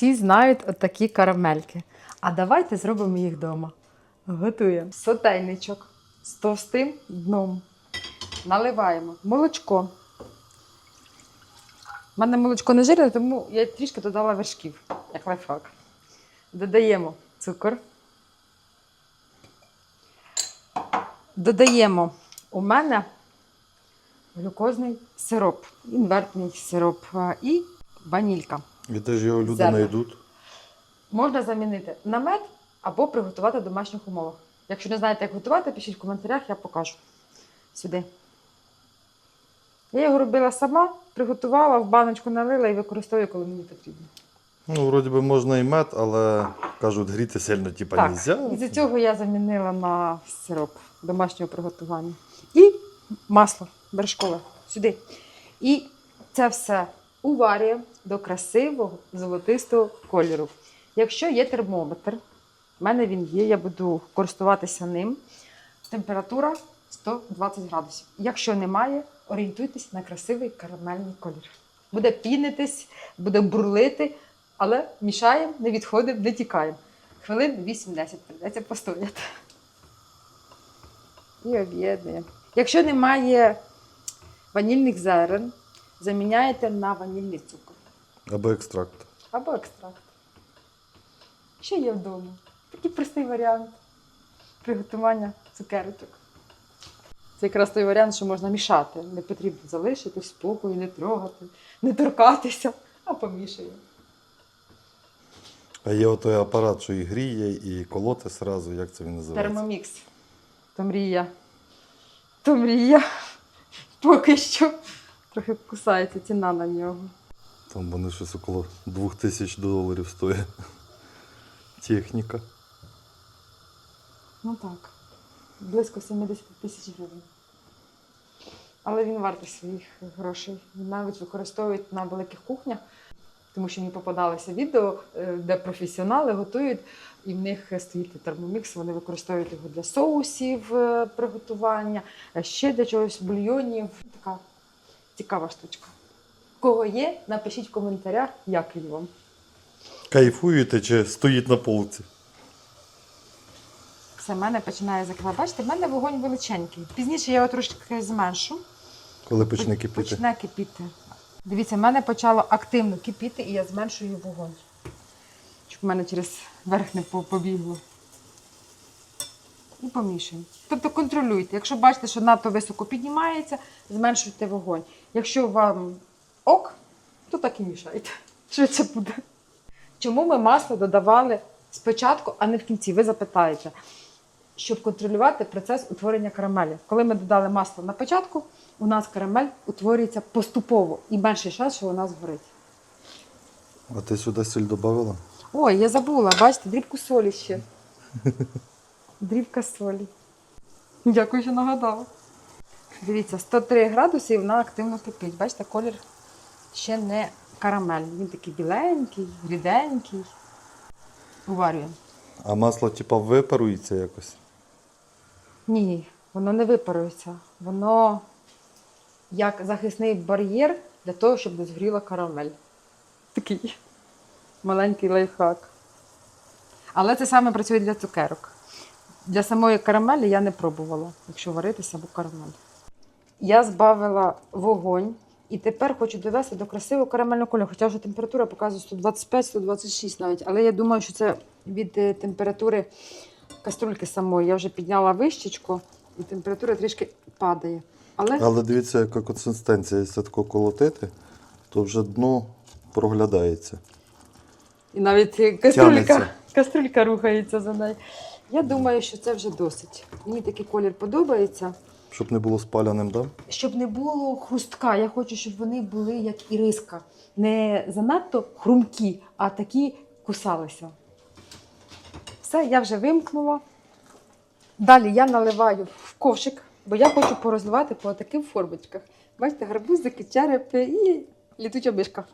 Всі знають отакі карамельки. А давайте зробимо їх вдома. Готуємо сотейничок з товстим дном. Наливаємо молочко. У мене молочко не жирне, тому я трішки додала вершків, як лайфхак. Додаємо цукор. Додаємо у мене глюкозний сироп, інвертний сироп і ванілька. І де ж його люди Зерна. знайдуть? Можна замінити на мед або приготувати в домашніх умовах. Якщо не знаєте, як готувати, пишіть в коментарях, я покажу. Сюди. Я його робила сама, приготувала, в баночку налила і використовую, коли мені потрібно. Ну, вроді би можна і мед, але кажуть, гріти сильно типа Так, нельзя. І за цього я замінила на сироп домашнього приготування. І масло вершкове сюди. І це все уварюємо до красивого золотистого кольору. Якщо є термометр, в мене він є, я буду користуватися ним. Температура 120 градусів. Якщо немає, орієнтуйтесь на красивий карамельний колір. Буде пінитись, буде бурлити, але мішаємо, не відходимо, не тікаємо. Хвилин 8-10 прийдеться постояти. І об'єднуємо. Якщо немає ванільних зерен, заміняєте на ванільний цукор Або екстракт. або екстракт. Що є вдома? Такий простий варіант приготування цукерочок. Це якраз той варіант, що можна мішати. Не потрібно залишити спокою, не трогати, не торкатися, а помішуємо. А є отой апарат, що і гріє, і колоти сразу, як це він називається? Термомікс. То мрія. То мрія. Поки що. Трохи кусається ціна на нього. Там вони щось около 2000 доларів стоїть. Техніка. Ну так. Близько 70 тисяч гривень. Але він вартий своїх грошей. Навіть використовують на великих кухнях, тому що мені попадалися відео, е, де професіонали готують, і в них стоїть термомікс, вони використовують його для соусів е, приготування, е, ще для чогось бульйонів. Така цікава штучка. Кого є, напишіть в коментарях, як він вам. Кайфуєте чи стоїть на полці? Все, мене починає закривати. Бачите, в мене вогонь величенький. Пізніше я його трошки зменшу. Коли почне кипіти. Почне кипіти. Дивіться, в мене почало активно кипіти, і я зменшую вогонь. Щоб в мене через верх не побігло. І помішуємо. Тобто контролюйте. Якщо бачите, що надто високо піднімається, зменшуйте вогонь. Якщо вам ок, то так і мішайте. Швидше буде. Чому ми масло додавали спочатку, а не в кінці? Ви запитаєте. Щоб контролювати процес утворення карамелі. Коли ми додали масло на початку, у нас карамель утворюється поступово і менший шанс, що вона згорить. А ти сюди сіль додавала? Ой, я забула, бачите, дрібку солі ще. Дрібка солі. Дякую, що нагадала. Дивіться, 103 градуси і вона активно кипить. Бачите, колір ще не карамель. Він такий біленький, ріденький. Уварюємо. А масло типа випарується якось. Ні, воно не випарується. Воно як захисний бар'єр для того, щоб не згоріла карамель. Такий маленький лайфхак. Але це саме працює для цукерок. Для самої карамелі я не пробувала, якщо варити саму карамель. Я збавила вогонь і тепер хочу довести до красивого карамельного кольору. Хоча вже температура показує 125-126 навіть. Але я думаю, що це від е, температури каструльки самої. Я вже підняла вищечко, і температура трішки падає. Але Але дивіться, яка консистенція. Якщо тако колотити, то вже дно проглядається. і навіть каструлька, каструлька рухається за нею. Я думаю, що це вже досить. Мені такий колір подобається. Щоб не було спаляним, да? Щоб не було хрустка, я хочу, щоб вони були як іриска. Не занадто хрумкі, а такі кусалися. Все, я вже вимкнула. Далі я наливаю в ковшик, бо я хочу порозливати по таким формочках. Бачите, гарбузики, черепи і літуча мишка.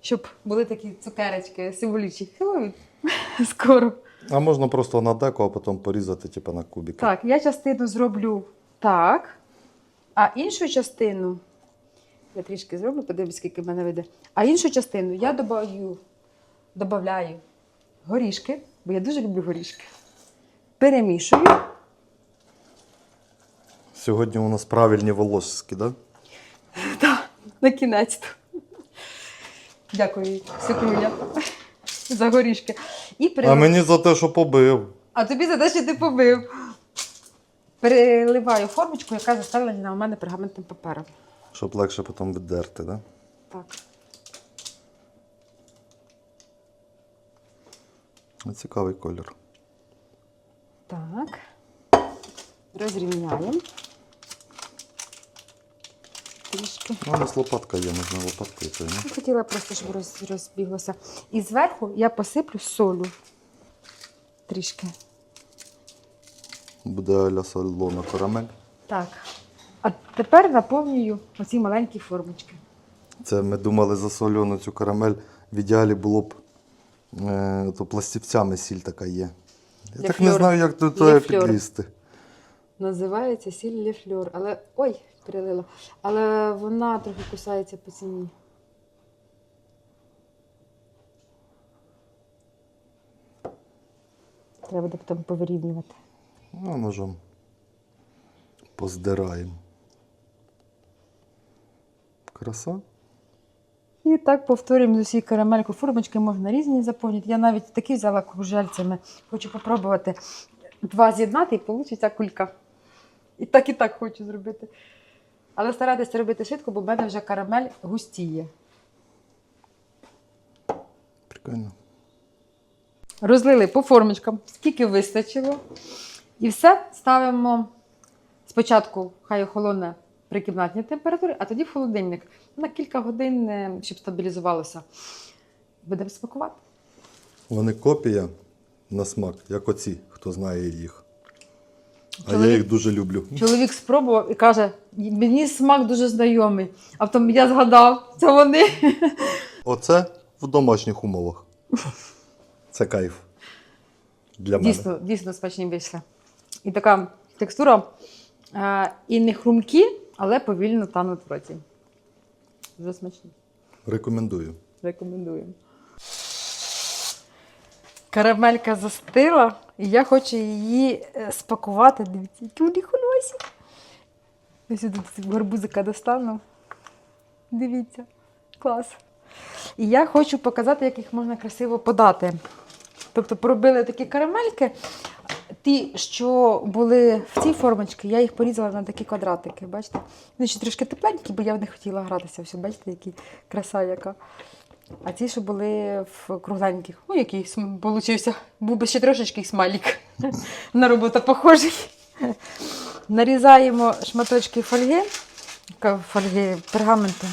Щоб були такі цукерочки символічні. Хеллоуін скоро. А можна просто на деко, а потім порізати, типа на кубики. Так, я частину зроблю так, а іншу частину. Я трішки зроблю, подивлюсь, скільки в мене вийде. А іншу частину я додаю додаю горішки, бо я дуже люблю горішки. Перемішую. Сьогодні у нас правильні волошки, да? Так, на кінець. Дякую, Свекруля, за горішки. І А мені за те, що побив. а тобі за те, що ти побив. Переливаю формочку, яка застелена у мене пергаментним папером. Щоб легше потім віддерти, да? Так. Цікавий колір. Так. Розрівняємо. Трішки. У нас лопатка є, можна лопаткою Я Хотіла просто, щоб роз, розбіглося. І зверху я посиплю солю. Трішки. Буде аля солона карамель. Так. А тепер наповнюю оці маленькі формочки. Це ми думали за соляну цю карамель. В ідеалі було б е, то пластівцями сіль така є. Я Для так не знаю, як до того підлізти. Називається сіль ле фльор. Але. Ой, перелила. Але вона трохи кусається по ціні. Треба буде потім повирівнювати. Ну, ножом поздираємо. Краса. І так повторюємо з усі карамельку. Формочки можна різні заповнити. Я навіть такі взяла кружельцями. Хочу спробувати два з'єднати і вийде кулька. І так, і так хочу зробити. Але старайтеся робити швидко, бо в мене вже карамель густіє. Прикольно. Розлили по формочкам, скільки вистачило. І все ставимо спочатку, хай охолоне при кімнатній температурі, а тоді в холодильник на кілька годин, е, щоб стабілізувалося. Будемо смакувати. Вони копія на смак, як оці, хто знає їх. А я їх дуже люблю. Чоловік спробував і каже: мені смак дуже знайомий. А потім я згадав, це вони. Оце в домашніх умовах. Це кайф. Для мене. Дійсно, дійсно смачні вийшли. І така текстура. Е, і не хрумкі, але повільно тануть в роті. Дуже смачні. Рекомендую. Рекомендую. Карамелька застила, і я хочу її е, спакувати. Дивіться, які вони хульосі. Я сюди гарбузика достану. Дивіться, клас. І я хочу показати, як їх можна красиво подати. Тобто поробили такі карамельки. Ті, що були в цій формочці, я їх порізала на такі квадратики. Бачите? Вони ще трошки тепленькі, бо я в них хотіла гратися. Все, бачите, які краса яка. А ті, що були в кругленьких, ну який получився, був би ще трошечки смайлік. На роботу похожий. Нарізаємо шматочки фольги, фольги пергаменту.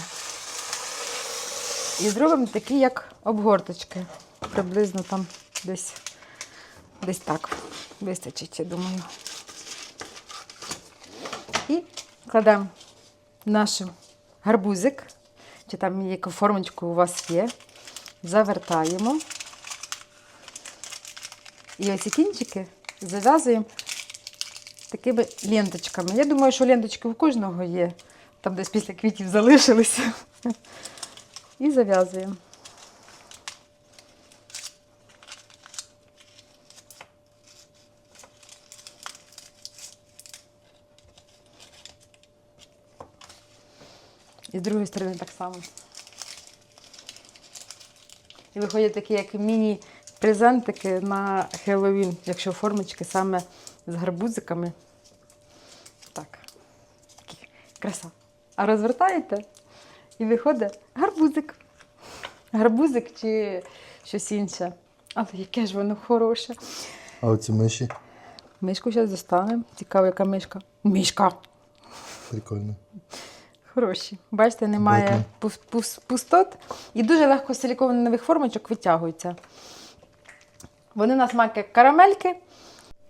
І зробимо такі, як обгорточки. Приблизно там десь, десь так. Вистачить, я думаю. І кладемо наш гарбузик, чи там яку формочку у вас є. Завертаємо. І ось кінчики зав'язуємо такими ленточками. Я думаю, що ленточки у кожного є. Там десь після квітів залишилися. І зав'язуємо. З другої сторони так само. І виходять такі, як міні-презентики на Хеллоуін, якщо формочки саме з гарбузиками. Так. Такі краса. А розвертаєте і виходить гарбузик. Гарбузик чи щось інше. Але яке ж воно хороше. А оці миші? Мишку зараз достанемо. Цікаво, яка мишка. Мішка. Прикольно. Хороші. Бачите, немає пустот. І дуже легко з силіконових формочок витягуються. Вони на смак як карамельки.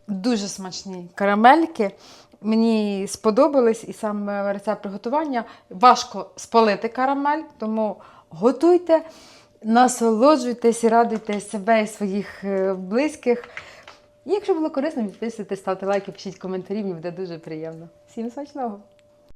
Дуже смачні карамельки. Мені сподобались і саме рецепт приготування. Важко спалити карамель, тому готуйте, насолоджуйтесь і радуйте себе і своїх е, близьких. І якщо було корисно, підписуйтесь, ставте лайки, пишіть коментарі, мені буде дуже приємно. Всім смачного!